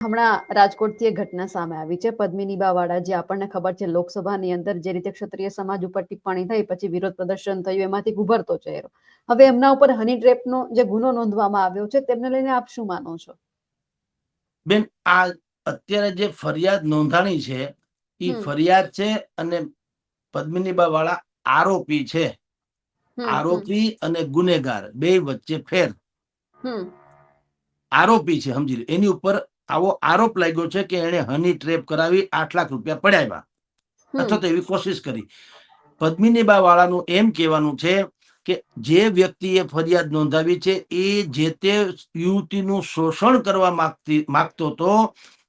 હમણાં રાજકોટથી એક ઘટના સામે આવી છે. પદ્મિની વાળા જે આપણને ખબર છે લોકસભાની અંદર જે રીતે ક્ષત્રિય સમાજ ઉપર ટિપ્પણી થઈ પછી વિરોધ પ્રદર્શન થયું એમાંથી ગુભરતો ચહેરો. હવે એમના ઉપર હની ટ્રેપનો જે ગુનો નોંધવામાં આવ્યો છે તેમને લઈને આપ શું માનો છો? બેન આ અત્યારે જે ફરિયાદ નોંધાણી છે એ ફરિયાદ છે અને પદ્મિનીબા વાળા આરોપી છે. આરોપી અને ગુનેગાર બે વચ્ચે ફેર. આરોપી છે સમજી લો. એની ઉપર આવો આરોપ લાગ્યો છે કે એને હની ટ્રેપ કરાવી આઠ લાખ રૂપિયા પડાવ્યા. અથવા તો એવી કોશિશ કરી. પદ્મિનીબા વાળાનું એમ કહેવાનું છે કે જે વ્યક્તિએ ફરિયાદ નોંધાવી છે એ જે તે યુવતીનું શોષણ કરવા માંગતી માંગતો હતો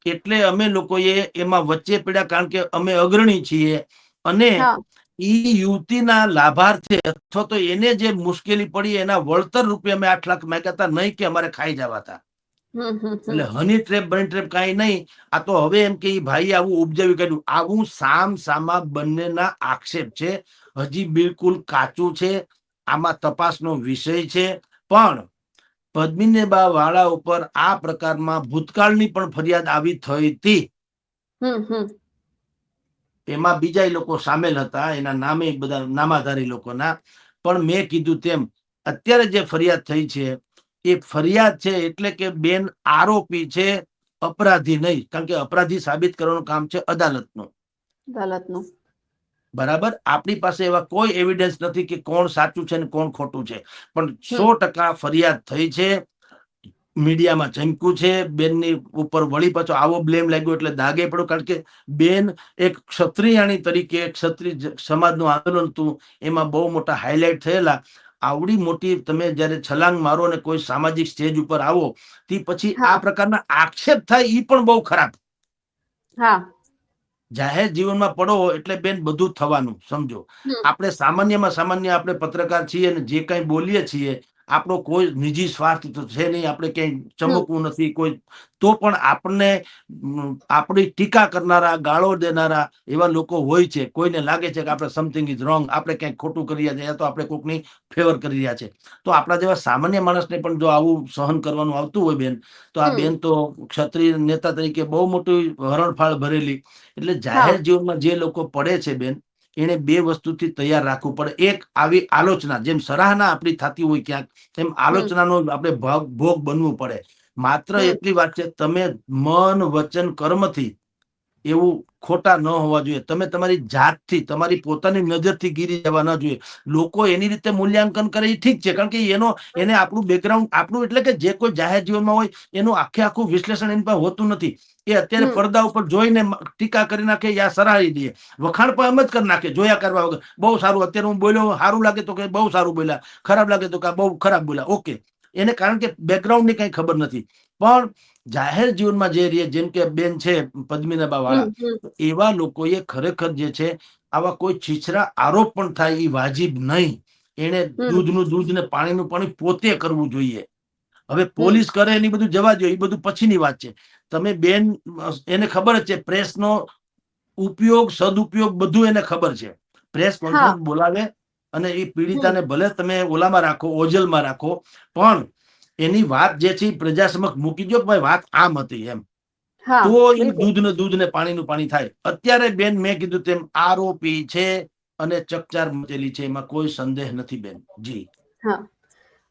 એટલે અમે લોકોએ એમાં વચ્ચે પડ્યા કારણ કે અમે અગ્રણી છીએ. અને એ ઈ યુવતીના લાભાર્થે અથવા તો એને જે મુશ્કેલી પડી એના વળતર રૂપે અમે આઠ લાખ માંગ્યા હતા નહીં કે અમારે ખાઈ જવા હતા. એટલે હની ટ્રેપ બની ટ્રેપ કાંઈ નહીં. આ તો હવે એમ કે ભાઈ આવું ઉપજાવી કાઢ્યું. આવું સામ સામા બંનેના આક્ષેપ છે. હજી બિલકુલ કાચું છે. આમાં તપાસનો વિષય છે. પણ પદ્મિનીબા વાળા ઉપર આ પ્રકારમાં ભૂતકાળની પણ ફરિયાદ આવી થઈ હતી. એમાં બીજા લોકો સામેલ હતા. એના નામે બધા નામાધારી લોકોના. પણ મેં કીધું તેમ અત્યારે જે ફરિયાદ થઈ છે એ ફરિયાદ છે એટલે કે બેન આરોપી છે અપરાધી નહીં કારણ કે અપરાધી સાબિત કરવાનું કામ છે અદાલતનું. અદાલતનું. બરાબર? આપણી પાસે એવા કોઈ એવિડન્સ નથી કે કોણ સાચું છે ને કોણ ખોટું છે. પણ સો ટકા ફરિયાદ થઈ છે મીડિયામાં ચમક્યું છે બેનની ઉપર વળી પાછો આવો બ્લેમ લાગ્યો એટલે દાગે પડ્યો કારણ કે બેન એક ક્ષત્રિયાણી તરીકે ક્ષત્રિય સમાજનું આંદોલન હતું એમાં બહુ મોટા હાઇલાઇટ થયેલા. આવડી મોટી તમે જ્યારે છલાંગ મારો અને કોઈ સામાજિક સ્ટેજ ઉપર આવો તે પછી આ પ્રકારના આક્ષેપ થાય એ પણ બહુ ખરાબ. હા. જાહેર જીવનમાં પડો એટલે બેન બધું થવાનું સમજો. આપણે સામાન્યમાં સામાન્ય આપણે પત્રકાર છીએ અને જે કઈ બોલીએ છીએ આપણો કોઈ નિજી સ્વાર્થ તો છે નહીં આપણે ક્યાંય ચમકવું નથી કોઈ તો પણ આપણને આપણી ટીકા કરનારા ગાળો દેનારા એવા લોકો હોય છે કોઈને લાગે છે કે આપણે સમથિંગ ઇઝ રોંગ આપણે ક્યાંક ખોટું કરી રહ્યા છે યા તો આપણે કોકની ફેવર કરી રહ્યા છે. તો આપણા જેવા સામાન્ય માણસને પણ જો આવું સહન કરવાનું આવતું હોય બેન તો આ બેન તો ક્ષત્રિય નેતા તરીકે બહુ મોટી હરણફાળ ભરેલી. એટલે જાહેર જીવનમાં જે લોકો પડે છે બેન એને બે વસ્તુથી તૈયાર રાખવું પડે. એક આવી આલોચના જેમ સરાહના આપણી થતી હોય ક્યાંક એમ આલોચનાનો આપણે ભાગ ભોગ બનવું પડે. માત્ર એટલી વાત છે તમે મન વચન કર્મથી એવું ખોટા ન હોવા જોઈએ. તમે તમારી જાતથી તમારી પોતાની નજરથી ગીરી જવા ન જોઈએ. લોકો એની રીતે મૂલ્યાંકન કરે એ ઠીક છે કારણ કે એનો એને આપણું બેકગ્રાઉન્ડ આપણું એટલે કે જે કોઈ જાહેર જીવનમાં હોય એનું આખે આખું વિશ્લેષણ એની પાસે હોતું નથી. એ અત્યારે. પડદા ઉપર જોઈને ટીકા કરી નાખે યા સરાહી દે. વખાણ પણ એમ જ કરી નાખે જોયા કરવા વગર. બહુ સારું અત્યારે હું બોલ્યો સારું લાગે તો કે બહુ સારું બોલ્યા ખરાબ લાગે તો કે બહુ ખરાબ બોલ્યા. ઓકે. એને કારણ કે બેકગ્રાઉન્ડની કઈ ખબર નથી. પણ જાહેર જીવનમાં જે રીએ જેમ કે બેન છે પદ્મિનાબા વાળા. એવા લોકોએ ખરેખર જે છે આવા કોઈ છીછરા આરોપ પણ થાય એ વાજીબ નહીં. એને દૂધનું દૂધ ને પાણીનું પાણી પોતે કરવું જોઈએ. હવે પોલીસ કરે એની બધું જવા દો એ બધું પછીની વાત છે. તમે બેન એને ખબર જ છે પ્રેસનો ઉપયોગ સદુપયોગ બધું એને ખબર છે. પ્રેસ કોન્ફરન્સ બોલાવે અને એ પીડિતાને ભલે તમે ઓલામાં રાખો ઓજલમાં રાખો પણ એની વાત જે છે પ્રજા સમક્ષ મૂકી દો ભાઈ વાત આમ હતી એમ. તો એ દૂધ ને દૂધ ને પાણીનું પાણી થાય. અત્યારે બેન મેં કીધું તેમ આરોપી છે અને ચકચાર મચેલી છે એમાં કોઈ સંદેહ નથી બેન. જી. હા.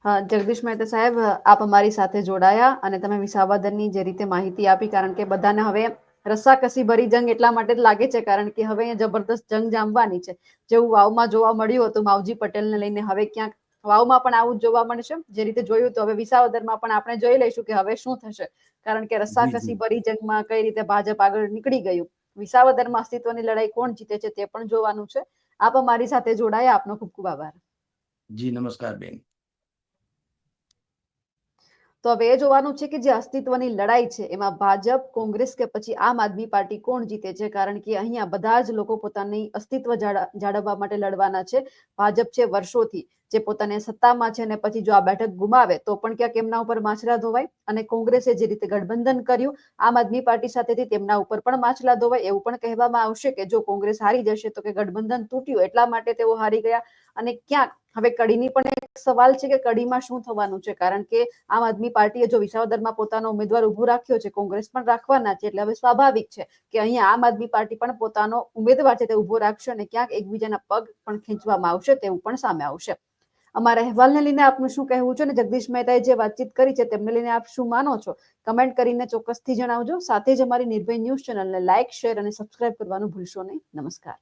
હા, જગદીશ મહેતા સાહેબ આપ અમારી સાથે જોડાયા અને તમે વિસાવદરની જે રીતે માહિતી આપી કારણ કે બધાને હવે રસ્સાકસી ભરી જંગ એટલા માટે જ લાગે છે કારણ કે હવે અહીંયા જબરદસ્ત જંગ જામવાની છે. જેવું વાવમાં જોવા મળ્યું હતું માવજી પટેલને લઈને હવે ક્યાંક વાવમાં પણ આવું જોવા મળશે. જે રીતે જોયું તો હવે વિસાવદરમાં પણ આપણે જોઈ લઈશું કે હવે શું થશે. કારણ કે રસ્સાકસી ભરી જંગમાં કઈ રીતે ભાજપ આગળ નીકળી ગયું. વિસાવદરમાં અસ્તિત્વની લડાઈ કોણ જીતે છે તે પણ જોવાનું છે. આપ અમારી સાથે જોડાયા. આપનો ખૂબ ખૂબ આભાર. જી નમસ્કાર બેન. તો હવે એ જોવાનું છે કે જે અસ્તિત્વની લડાઈ છે, એમાં ભાજપ, કોંગ્રેસ કે પછી આમ આદમી પાર્ટી કોણ જીતે છે? કારણ કે અહીંયા બધા જ લોકો પોતાની અસ્તિત્વ જાળવવા માટે લડવાના છે. ભાજપ છે વર્ષોથી, જે પોતાને સત્તામાં છે અને પછી જો આ બેઠક ગુમાવે, તો પણ ક્યાંક એમના ઉપર માછલા ધોવાય અને કોંગ્રેસે જે રીતે ગઠબંધન કર્યું, આમ આદમી પાર્ટી સાથેથી તેમના ઉપર પણ માછલા ધોવાય એવું પણ કહેવામાં આવશે કે જો કોંગ્રેસ હારી જશે તો કે ગઠબંધન તૂટ્યું, એટલા માટે તેઓ હારી ગયા અને ક્યાંક હવે કડીની પણ એક સવાલ છે કે કડીમાં શું થવાનું છે? કારણ કે આમ આદમી પાર્ટીએ જો વિસાવદરમાં પોતાનો ઉમેદવાર ઊભો રાખ્યો છે, કોંગ્રેસ પણ રાખવાના છે, એટલે હવે સ્વાભાવિક છે કે અહીંયા આમ આદમી પાર્ટી પણ પોતાનો ઉમેદવાર છે તે ઊભો રાખશે અને ક્યાંક એકબીજાના પગ પણ ખેંચવામાં આવશે તેવું પણ સામે આવશે. અમારા અહેવાલને લઈને આપનું શું કહેવું છે? અને જગદીશ મહેતાએ જે વાતચીત કરી છે તેમને લઈને આપ શું માનો છો? કમેન્ટ કરીને ચોક્કસથી જણાવજો. સાથે જ અમારી નિર્ભય ન્યૂઝ ચેનલને લાઇક શેર અને સબસ્ક્રાઇબ કરવાનું ભૂલશો નહીં. નમસ્કાર.